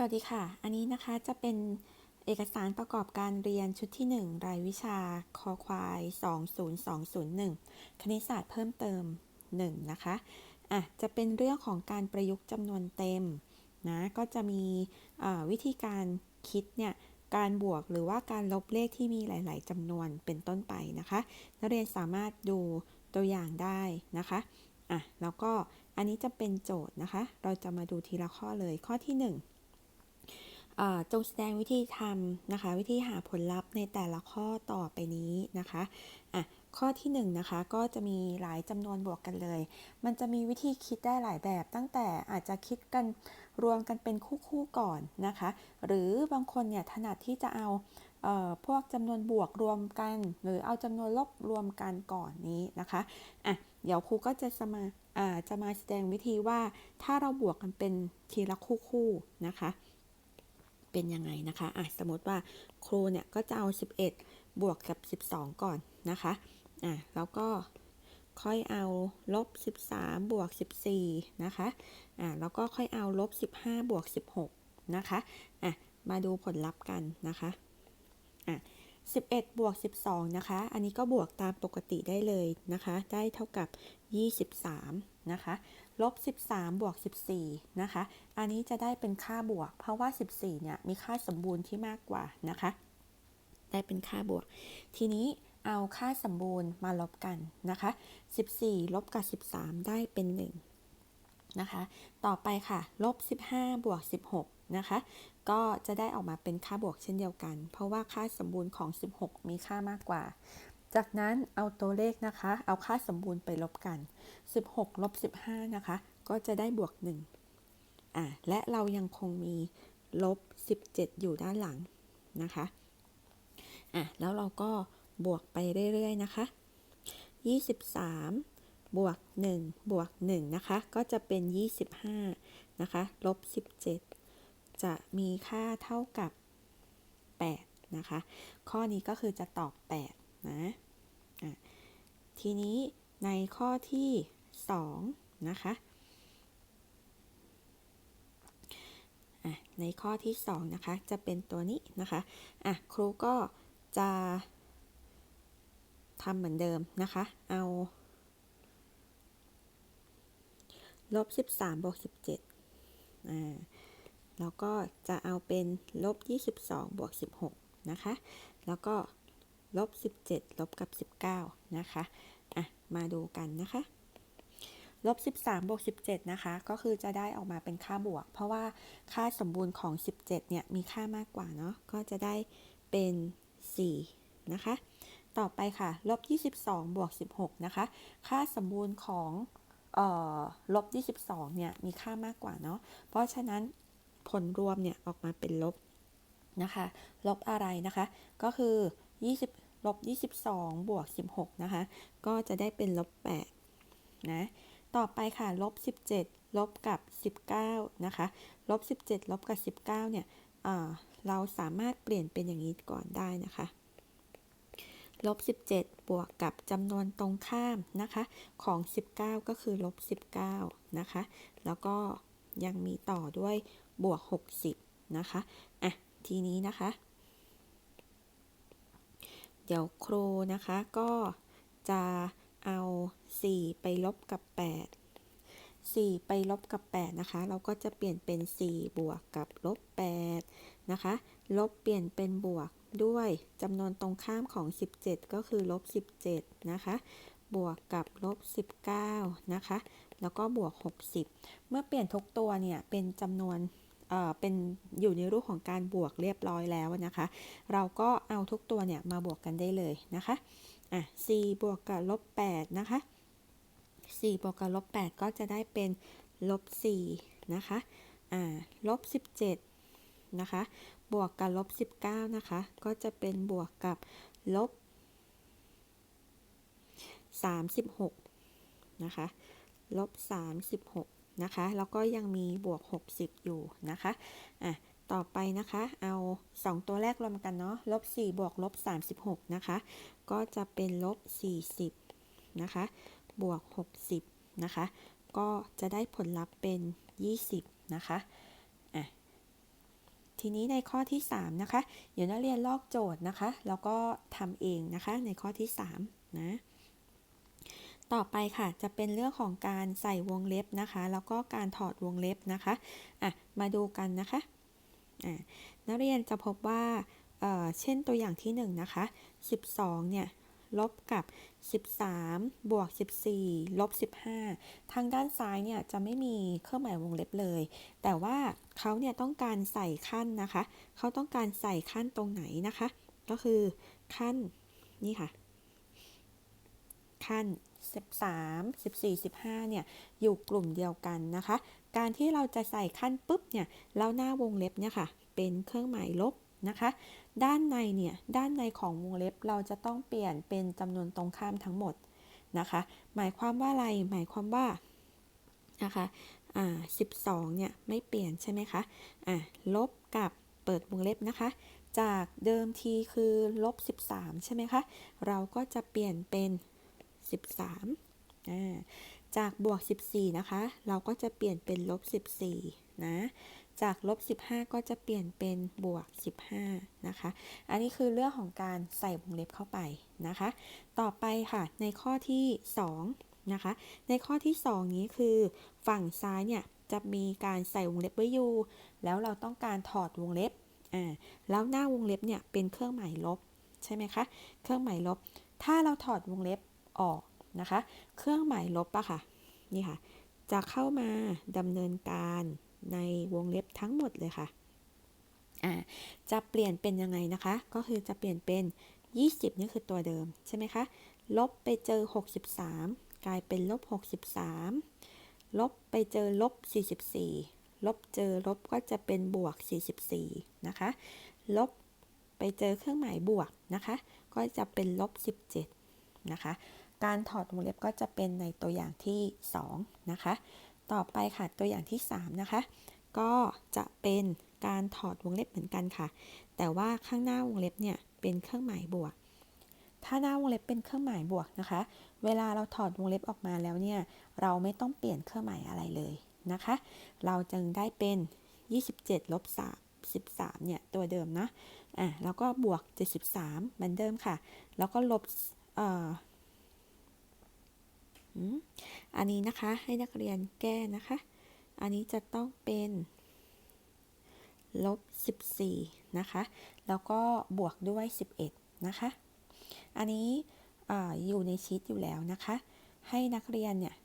สวัสดีค่ะ อันนี้นะคะจะเป็นเอกสารประกอบการเรียนชุดที่ 1 รายวิชาคอควาย 20201 คณิตศาสตร์เพิ่มเติม 1 นะคะ อะ จะเป็นเรื่องของการประยุกต์จำนวนเต็มนะ ก็จะมีวิธีการคิดเนี่ย การบวกหรือว่าการลบเลขที่มีหลาย ๆจำนวนเป็นต้นไปนะคะ นักเรียนสามารถดูตัวอย่างได้นะคะ อะ แล้วก็อันนี้จะเป็นโจทย์นะคะ เราจะมาดูทีละข้อเลยข้อที่ 1 จงแสดงวิธีทำนะคะ วิธีหาผลลัพธ์ในแต่ละข้อต่อไปนี้นะคะอะข้อที่1นนะคะก็จะมีหลายจำนวนบวกกันเลย มันจะมีวิธีคิดได้หลายแบบ ตั้งแต่อาจจะคิดกันรวมกันเป็นคู่ๆก่อนนะคะ หรือบางคนเนี่ยถนัดที่จะเอาเออพวกจำนวนบวกรวมกัน หรือเอาจำนวนลบรวมกันก่อนนี้นะคะอะเดี๋ยวครูก็จะมาจะมาแสดงวิธีว่าถ้าเราบวกกันเป็นทีละคู่ๆนะคะ เป็นยังไงนะคะอะสมมติว่าครูเนี่ยก็จะเอา 11 บวกกับ 12 ก่อนนะคะอะแล้วก็ค่อยเอาลบ 13 บวก 14 นะคะอะแล้วก็ค่อยเอาลบ 15 บวก 16 นะคะอะมาดูผลลัพธ์กันนะคะอะ11 บวก 12 นะคะ อันนี้ก็บวกตามปกติได้เลยนะคะ ได้เท่ากับ 23 นะคะ ลบ 13 บวก 14 นะคะ อันนี้จะได้เป็นค่าบวก เพราะว่า 14 เนี่ย มีค่าสมบูรณ์ที่มากกว่านะคะ ได้เป็นค่าบวก ทีนี้เอาค่าสมบูรณ์มาลบกันนะคะ 14 ลบกับ 13 ได้เป็น 1 นะคะ ต่อไปค่ะ ลบ 15 บวก 16 นะคะ ก็จะได้ออกมาเป็นค่าบวกเช่นเดียวกัน เพราะว่าค่าสมบูรณ์ของ 16 มีค่ามากกว่า จากนั้นเอาตัวเลขนะคะ เอาค่าสมบูรณ์ไปลบกัน 16ลบ15 นะคะ ก็จะได้บวก 1 อะ และเรายังคงมีลบ 17 อยู่ด้านหลังนะคะ อะ แล้วเราก็บวกไปเรื่อย ๆ นะคะ 23 บวก 1 บวก 1 นะคะ ก็จะเป็น 25 นะคะ ลบ 17 จะมีค่าเท่ากับ 8 นะคะ ข้อนี้ก็คือจะตอบ 8 นะะทีนี้ในข้อที่2นะคะในข้อที่2นะคะ จะเป็นตัวนี้นะคะอะครูก็จะทำเหมือนเดิมนะคะ เอาลบ 13บวก17อ่าแล้วก็จะเอาเป็นลบ 22บวก16 นะคะ แล้วก็ ลบ 17 ลบกับ 19 นะคะ อะ มาดูกันนะคะ ลบ 13 บวก 17 นะคะ ก็คือจะได้ออกมาเป็นค่าบวก เพราะว่าค่าสมบูรณ์ของ 17 เนี่ย มีค่ามากกว่าเนาะ ก็จะได้เป็น 4 นะคะ ต่อไปค่ะ ลบ 22 บวก 16 นะคะ ค่าสมบูรณ์ของลบ 22 เนี่ย มีค่ามากกว่าเนาะ เพราะฉะนั้นผลรวมเนี่ย ออกมาเป็นลบนะคะ ลบอะไรนะคะ ก็คือ 20ลบ22 บวก 16 นะคะ ก็จะได้เป็นลบ8นะ ต่อไปค่ะลบ17 ลบกับ 19 นะคะ ลบ 17 ลบกับ 19 เนี่ยเราสามารถเปลี่ยนเป็นอย่างนี้ก่อนได้นะคะ ลบ 17 บวกกับจำนวนตรงข้ามนะคะ ของ 19 ก็คือลบ 19 นะคะ แล้วก็ยังมีต่อด้วยบวก 60 นะคะ อะ ทีนี้นะคะ เดี๋ยวครูนะคะก็จะเอา 4 ไปลบกับ 8 4 ไปลบกับ 8 นะคะ เราก็จะเปลี่ยนเป็น 4 บวกกับลบ 8 นะคะ ลบเปลี่ยนเป็นบวกด้วยจำนวนตรงข้ามของ 17 ก็คือลบ 17 นะคะ บวกกับลบ 19 นะคะ แล้วก็บวก 60 เมื่อเปลี่ยนทุกตัวเนี่ยเป็นจำนวน เป็นอยู่ในรูปของการบวกเรียบร้อยแล้วนะคะ เราก็เอาทุกตัวเนี่ยมาบวกกันได้เลยนะคะอะ4บวกกับลบ8นะคะ4บวกกับลบ8ก็จะได้เป็นลบ4นะคะอ่าลบ17นะคะ บวกกับลบ19นะคะ ก็จะเป็นบวกกับลบ36นะคะลบ36 นะคะ แล้วก็ยังมีบวก 60 อยู่นะคะอะต่อไปนะคะ เอา 2 ตัวแรกรวมกันเนาะลบ4บวกลบ36นะคะ ก็จะเป็นลบ40นะคะ บวก 60นะคะ ก็จะได้ผลลัพธ์เป็น 20นะคะอะทีนี้ในข้อที่ 3 นะคะ เดี๋ยวนักเรียนลอกโจทย์นะคะ แล้วก็ทำเองนะคะในข้อที่ 3 นะ ต่อไปค่ะจะเป็นเรื่องของการใส่วงเล็บนะคะ แล้วก็การถอดวงเล็บนะคะอะมาดูกันนะคะอ่านักเรียนจะพบว่าเออเช่นตัวอย่างที่1นะคะ12เนี่ยลบกับ 13 บวก 14 ลบ 15 ทางด้านซ้ายเนี่ยจะไม่มีเครื่องหมายวงเล็บเลย แต่ว่าเขาเนี่ยต้องการใส่ขั้นนะคะ เขาต้องการใส่ขั้นตรงไหนนะคะ ก็คือขั้นนี่ค่ะ ขั้น 13 14 15เนี่ยอยู่กลุ่มเดียวกันนะคะ การที่เราจะใส่ขั้นปุ๊บเนี่ยแล้วหน้าวงเล็บเนี่ยค่ะ เป็นเครื่องหมายลบนะคะ ด้านในเนี่ยด้านในของวงเล็บเราจะต้องเปลี่ยนเป็นจำนวนตรงข้ามทั้งหมดนะคะ หมายความว่าอะไรหมายความว่านะคะอ่า12เนี่ยไม่เปลี่ยนใช่ไหมคะอะลบกับเปิดวงเล็บนะคะ จากเดิมทีคือลบ13 ใช่ไหมคะ เราก็จะเปลี่ยนเป็น 13าจากบวก 14 นะคะ เราก็จะเปลี่ยนเป็นลบ 14 นะ จากลบ 15 ก็จะเปลี่ยนเป็นบวก 15 นะคะ อันนี้คือเรื่องของการใส่วงเล็บเข้าไปนะคะ ต่อไปค่ะ ในข้อที่ 2 นะคะ ในข้อที่ 2 นี้คือฝั่งซ้ายเนี่ยจะมีการใส่วงเล็บไว้อยู่ แล้วเราต้องการถอดวงเล็บ อ่า แล้วหน้าวงเล็บเนี่ยเป็นเครื่องหมายลบใช่ไหมคะ เครื่องหมายลบ ถ้าเราถอดวงเล็บ ออกนะคะ เครื่องหมายลบอะค่ะ นี่ค่ะ จะเข้ามาดำเนินการในวงเล็บทั้งหมดเลยค่ะอ่าจะเปลี่ยนเป็นยังไงนะคะ ก็คือจะเปลี่ยนเป็น 20 นี่คือตัวเดิมใช่ไหมคะ ลบไปเจอ 63 กลายเป็นลบ 63 ลบไปเจอลบ 44 ลบเจอลบก็จะเป็นบวก 44 นะคะ ลบไปเจอเครื่องหมายบวกนะคะ ก็จะเป็นลบ 17 นะคะ การถอดวงเล็บก็จะเป็นในตัวอย่างที่ 2 นะคะ ต่อไปค่ะตัวอย่างที่ 3 นะคะ ก็จะเป็นการถอดวงเล็บเหมือนกันค่ะ แต่ว่าข้างหน้าวงเล็บเนี่ยเป็นเครื่องหมายบวก ถ้าหน้าวงเล็บเป็นเครื่องหมายบวกนะคะ เวลาเราถอดวงเล็บออกมาแล้วเนี่ย เราไม่ต้องเปลี่ยนเครื่องหมายอะไรเลยนะคะ เราจึงได้เป็น 27ลบ3 13เนี่ยตัวเดิมนะ อะแล้วก็บวก 73เหมือนเดิมค่ะ แล้วก็ลบเอ่อ อันนี้นะคะให้นักเรียนแก้นะคะ อันนี้จะต้องเป็นลบ 14 นะคะ แล้วก็บวกด้วย 11 นะคะ อันนี้ออยู่ในชีตอยู่แล้วนะคะ ให้นักเรียนเนี่ย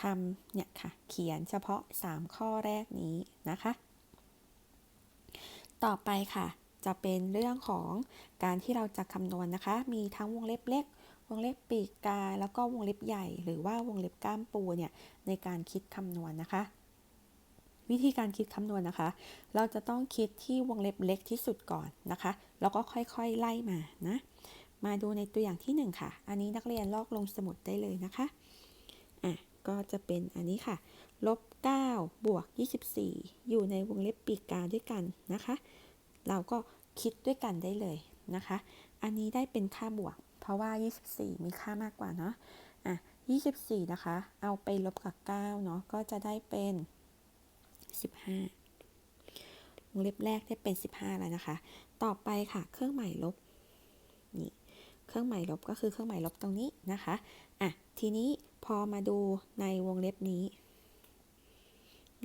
ทำเนี่ยค่ะ เขียนเฉพาะ 3 ข้อแรกนี้นะคะ ต่อไปค่ะ จะเป็นเรื่องของการที่เราจะคำนวณนะคะ มีทั้งวงเล็บเล็ก วงเล็บปีกกา แล้วก็วงเล็บใหญ่ หรือว่าวงเล็บก้ามปูเนี่ยในการคิดคำนวณนะคะ วิธีการคิดคำนวณนะคะ เราจะต้องคิดที่วงเล็บเล็กที่สุดก่อนนะคะ แล้วก็ค่อยๆไล่มานะ มาดูในตัวอย่างที่ 1 ค่ะ อันนี้นักเรียนลอกลงสมุดได้เลยนะคะอะก็จะเป็นอันนี้ค่ะลบ9บวก24 อยู่ในวงเล็บปีกกาด้วยกันนะคะ เราก็คิดด้วยกันได้เลยนะคะ อันนี้ได้เป็นค่าบวก เพราะว่า 24 มีค่ามากกว่าเนาะอะ24 นะคะ เอาไปลบกับ 9 เนาะก็จะได้เป็น 15 วงเล็บแรกได้เป็น 15 แล้วนะคะ ต่อไปค่ะ เครื่องหมายลบ นี่ เครื่องหมายลบก็คือเครื่องหมายลบตรงนี้นะคะ อะ ทีนี้พอมาดูในวงเล็บนี้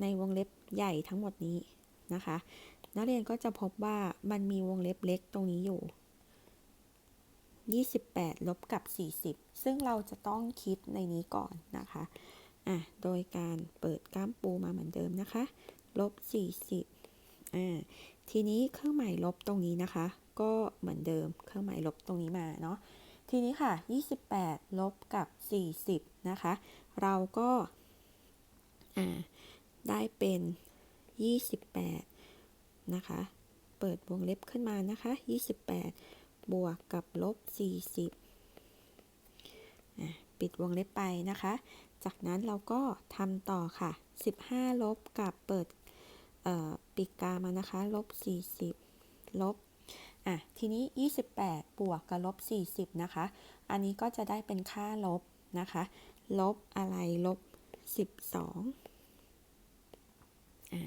ในวงเล็บใหญ่ทั้งหมดนี้นะคะ นักเรียนก็จะพบว่ามันมีวงเล็บเล็กตรงนี้อยู่ 28 ลบกับ 40 ซึ่งเราจะต้องคิดในนี้ก่อนนะคะอะโดยการเปิดก้ามปูมาเหมือนเดิมนะคะ ลบ 40อ่าทีนี้เครื่องหมายลบตรงนี้นะคะ ก็เหมือนเดิมเครื่องหมายลบตรงนี้มาเนาะทีนี้ค่ะ 28 ลบกับ 40 นะคะ เราก็อ่าได้เป็น 28 นะคะ เปิดวงเล็บขึ้นมานะคะ 28 บวกกับลบ 40 ปิดวงเล็บไปนะคะ จากนั้นเราก็ทำต่อค่ะ 15 ลบกับเปิดปีกกามานะคะ ลบ 40 ลบอะทีนี้ 28 บวกกับลบ 40 นะคะ อันนี้ก็จะได้เป็นค่าลบนะคะ ลบอะไร ลบ 12อะ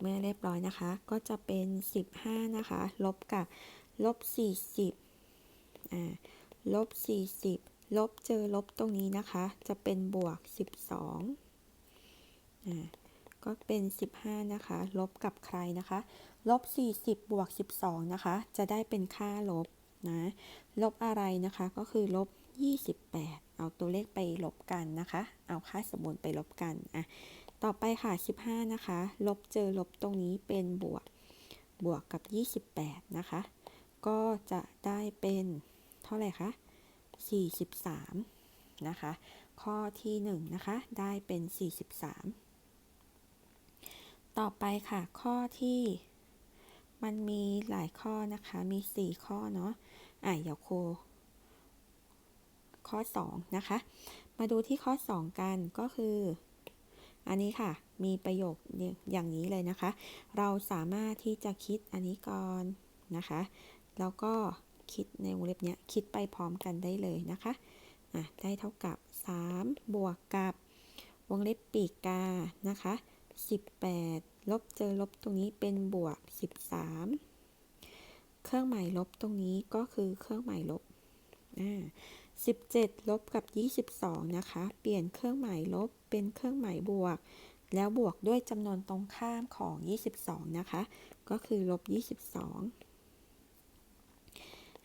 เมื่อเรียบร้อยนะคะ ก็จะเป็น 15 นะคะ ลบกับ ลบ40อ่าลบ40ลบเจอลบตรงนี้นะคะ จะเป็นบวก12อ่าก็เป็น 15 นะคะ ลบกับใครนะคะ ลบ 40 บวก 12 นะคะ จะได้เป็นค่าลบนะ ลบอะไรนะคะ ก็คือลบ 28 เอาตัวเลขไปลบกันนะคะ เอาค่าสมมุติไปลบกัน อะ ต่อไปค่ะ 15 นะคะ ลบเจอลบตรงนี้เป็นบวก บวกกับ 28 นะคะ ก็จะได้เป็นเท่าไหร่คะ 43 นะคะ ข้อที่ 1 นะคะ ได้เป็น 43 ต่อไปค่ะ ข้อที่มันมีหลายข้อนะคะ มี 4 ข้อเนาะ อะเดี๋ยวโค ข้อ 2 นะคะ มาดูที่ข้อ 2 กัน ก็คือ อันนี้ค่ะ มีประโยคอย่างนี้เลยนะคะ เราสามารถที่จะคิดอันนี้ก่อนนะคะ แล้วก็คิดในวงเล็บเนี้ยคิดไปพร้อมกันได้เลยนะคะอะได้เท่ากับ 3 บวกกับ วงเล็บปีกกานะคะ 18 ลบเจอลบตรงนี้เป็นบวก 13 เครื่องหมายลบตรงนี้ก็คือเครื่องหมายลบอ่า17 ลบกับ 22 นะคะ เปลี่ยนเครื่องหมายลบเป็นเครื่องหมายบวก แล้วบวกด้วยจำนวนตรงข้ามของ 22 นะคะ ก็คือลบ 22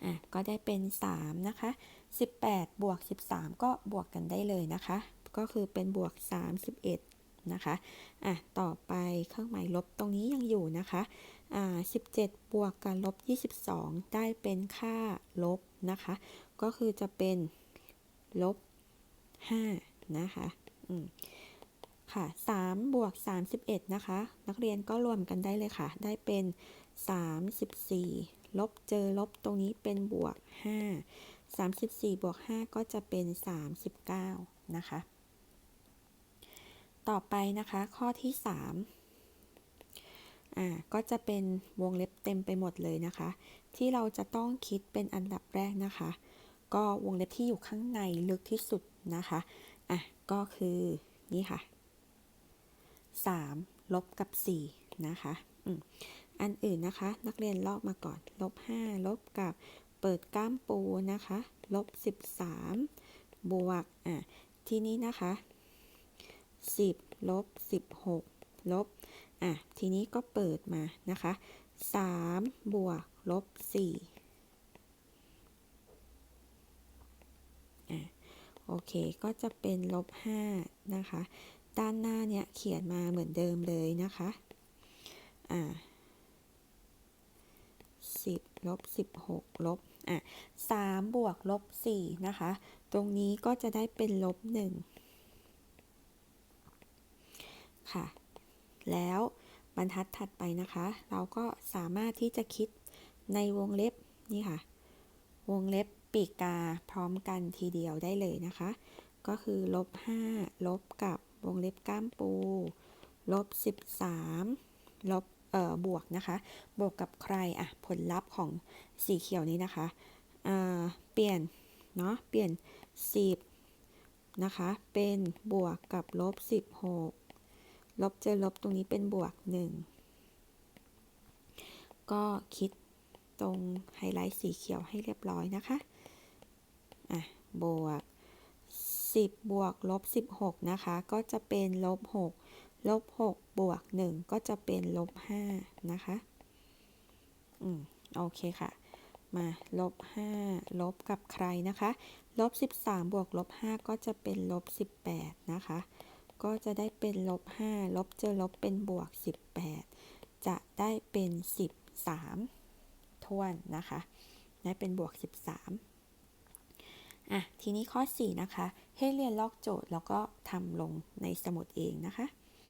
อะก็ได้เป็น 3 นะคะ 18 บวก 13 ก็บวกกันได้เลยนะคะ ก็คือเป็นบวก 31 นะคะ อะ ต่อไปเครื่องหมายลบตรงนี้ยังอยู่นะคะ อ่า 17 บวกกับลบ 22 ได้เป็นค่าลบนะคะ ก็คือจะเป็นลบ 5 นะคะ อืมค่ะ3บวก31 นะคะ นักเรียนก็รวมกันได้เลยค่ะ ได้เป็น 34 ลบเจอลบตรงนี้เป็นบวก 5 34 บวก 5 ก็จะเป็น 39 นะคะ ต่อไปนะคะข้อที่3อ่าก็จะเป็นวงเล็บเต็มไปหมดเลยนะคะ ที่เราจะต้องคิดเป็นอันดับแรกนะคะ ก็วงเล็บที่อยู่ข้างในลึกที่สุดนะคะอะก็คือนี่ค่ะ 3 ลบกับ 4 นะคะอืม อันอื่นนะคะ นักเรียนลอกมาก่อน ลบ 5 ลบกับเปิดก้ามปูนะคะ ลบ 13 บวก อะ ทีนี้นะคะ 10 ลบ 16 ลบ อะ ทีนี้ก็เปิดมานะคะ 3 บวก ลบ 4 อะ โอเค ก็จะเป็นลบ 5 นะคะ ด้านหน้าเนี่ย เขียนมาเหมือนเดิมเลยนะคะ อ่า ลบ16ลบอะ3บวกลบ4นะคะ ตรงนี้ก็จะได้เป็นลบ1ค่ะ แล้วบรรทัดถัดไปนะคะ เราก็สามารถที่จะคิดในวงเล็บนี่ค่ะ วงเล็บปีกกาพร้อมกันทีเดียวได้เลยนะคะ ก็คือลบ5ลบกับวงเล็บก้ามปูลบ13ลบ บวกนะคะบวกกับใครอะผลลัพธ์ของสีเขียวนี้นะคะเปลี่ยนเนาะเปลี่ยน 10นะคะเป็นบวกกับลบ 16 ลบเจอลบตรงนี้เป็นบวก 1 ก็คิดตรงไฮไลท์สีเขียวให้เรียบร้อยนะคะอะบวก 10 บวกลบ 16 นะคะ ก็จะเป็นลบ 6 ลบ6บวก 1 ก็จะเป็นลบ5นะคะ อืม โอเคค่ะ มาลบ5ลบกับใครนะคะ ลบ 13 บวกลบ 5 ก็จะเป็นลบ 18 นะคะ ก็จะได้เป็นลบ 5 ลบเจอลบเป็นบวก 18 จะได้เป็น 13ทวนนะคะ ได้เป็นบวก 13อะ ทีนี้ข้อ 4 นะคะ ให้เรียนลอกโจทย์แล้วก็ทำลงในสมุดเองนะคะ